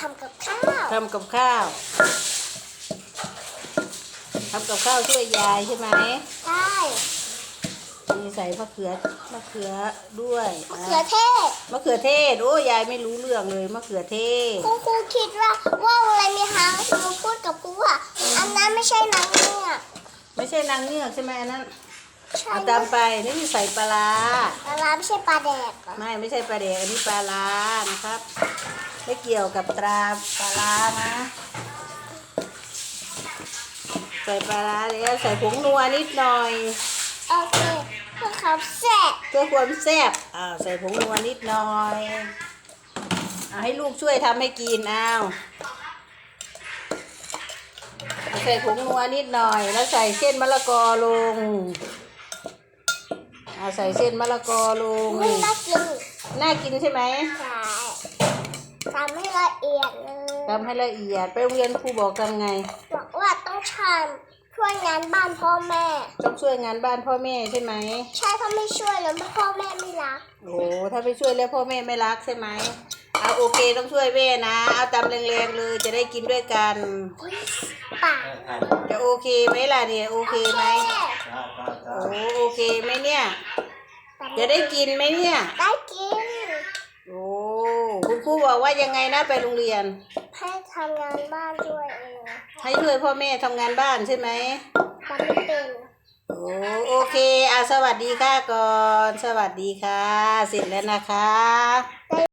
ทำกับข้าวทำกับข้าวทำกับข้าวช่วยยายใช่ไหมได้มีใส่มะเขือมะเขือด้วยมะเขือเทศมะเขือเทศโอ้ยายไม่รู้เรื่องเลยมะเขือเทศครูครูคิดว่าว่าอะไรมีหางครูพูดกับครูว่าอันนั้นไม่ใช่นางเงือกไม่ใช่นางเงือกใช่ไหมอันนั้นใช่เอาตามไปนี่คือใส่ปลาร้าปลาร้าไม่ใช่ปลาแดกเหรอไม่ไม่ใช่ปลาเดกอันนี้ปลาร้านะครับ ไม่เกี่ยวกับตราปลาร้านะ ใส่ปลาร้าแล้วใส่ผงนัวนิดหน่อย โอเคเพื่อความแซ่บเพื่อความแซ่บอ่าใส่ผงนัวนิดหน่อยเอาให้ลูกช่วยทำให้กินเอาใส่ผงนัวนิดหน่อย แล้วใส่เส้นมะละกอลงเอาใส่เส้นมะละกอลงไม่น่ากิน น่ากินใช่ไหมใช่ ทำให้ละเอียดเลยทำให้ละเอียด ไปโรงเรียนครูบอกทำไง บอกว่าต้องทำช่วยงานบ้านพ่อแม่ ต้องช่วยงานบ้านพ่อแม่ใช่ไหม ใช่ถ้าไม่ช่วยแล้วพ่อแม่ไม่รัก โอ้ถ้าไม่ช่วยแล้วพ่อแม่ไม่รักใช่ไหมเอาโอเคต้องช่วยแม่นะ เอาตำแรงๆเลยจะได้กินด้วยกันอุ๊ยปากจะโอเคไหมล่ะเนี่ยโอเคไหมโอ้โอเคไหมเนี่ย จะได้กินไหมเนี่ย ได้กินโอ้ คุณครูบอกว่ายังไงนะไปโรงเรียน ให้ทำงานบ้านด้วยเองให้ช่วยพ่อแม่ทำงานบ้านใช่ไหมทำไม่เป็นโอ้โอเคอะสวัสดีค่ะก่อน สวัสดีค่ะ เสร็จแล้วนะคะ